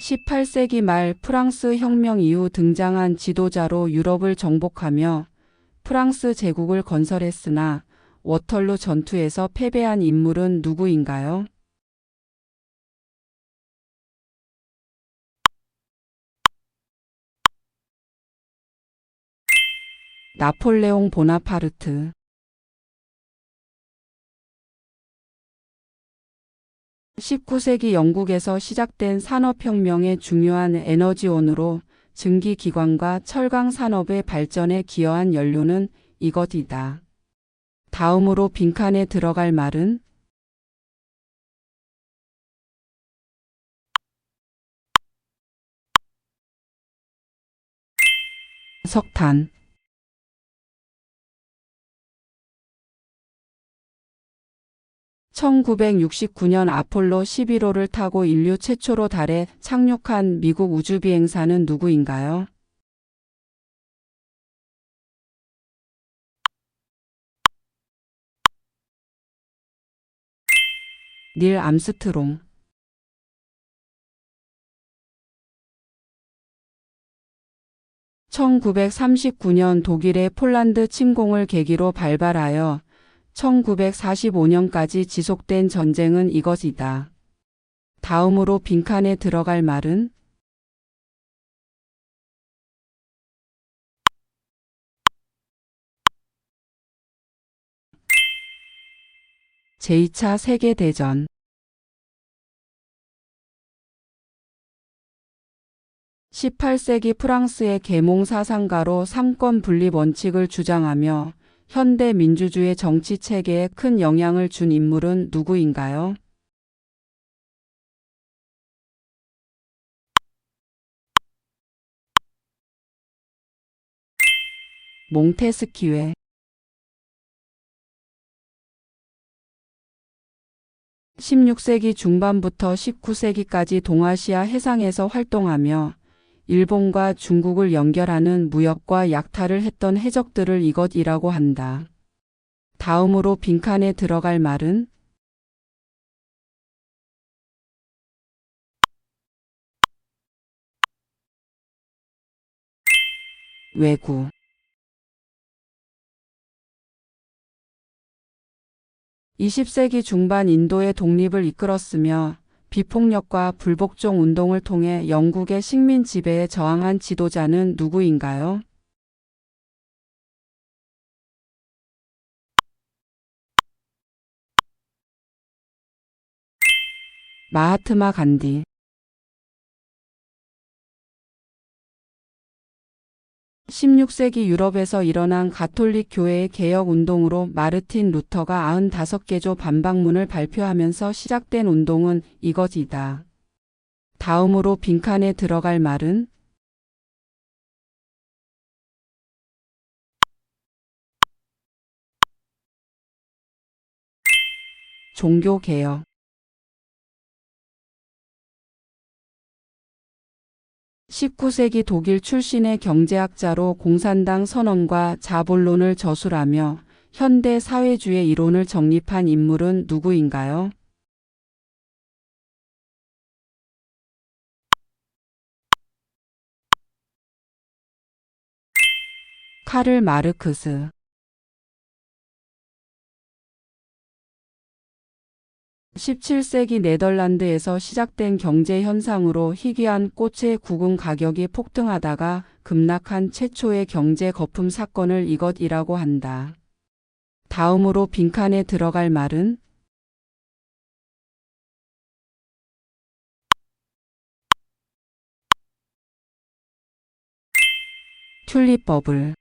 18세기 말 프랑스 혁명 이후 등장한 지도자로 유럽을 정복하며 프랑스 제국을 건설했으나 워털루 전투에서 패배한 인물은 누구인가요? 나폴레옹 보나파르트 19세기 영국에서 시작된 산업혁명의 중요한 에너지원으로 증기기관과 철강 산업의 발전에 기여한 연료는 이것이다. 다음으로 빈칸에 들어갈 말은 석탄 1969년 아폴로 11호를 타고 인류 최초로 달에 착륙한 미국 우주비행사는 누구인가요? 닐 암스트롱 1939년 독일의 폴란드 침공을 계기로 발발하여 1945년까지 지속된 전쟁은 이것이다. 다음으로 빈칸에 들어갈 말은 제2차 세계대전 18세기 프랑스의 계몽 사상가로 삼권 분립 원칙을 주장하며 현대 민주주의 정치 체계에 큰 영향을 준 인물은 누구인가요? 몽테스키웨 16세기 중반부터 19세기까지 동아시아 해상에서 활동하며 일본과 중국을 연결하는 무역과 약탈을 했던 해적들을 이것이라고 한다. 다음으로 빈칸에 들어갈 말은 외구 20세기 중반 인도의 독립을 이끌었으며 비폭력과 불복종 운동을 통해 영국의 식민 지배에 저항한 지도자는 누구인가요? 마하트마 간디 16세기 유럽에서 일어난 가톨릭 교회의 개혁 운동으로 마르틴 루터가 95개조 반박문을 발표하면서 시작된 운동은 이것이다. 다음으로 빈칸에 들어갈 말은 종교개혁 19세기 독일 출신의 경제학자로 공산당 선언과 자본론을 저술하며 현대 사회주의 이론을 정립한 인물은 누구인가요? 카를 마르크스 17세기 네덜란드에서 시작된 경제 현상으로 희귀한 꽃의 구근 가격이 폭등하다가 급락한 최초의 경제 거품 사건을 이것이라고 한다. 다음으로 빈칸에 들어갈 말은 튤립 버블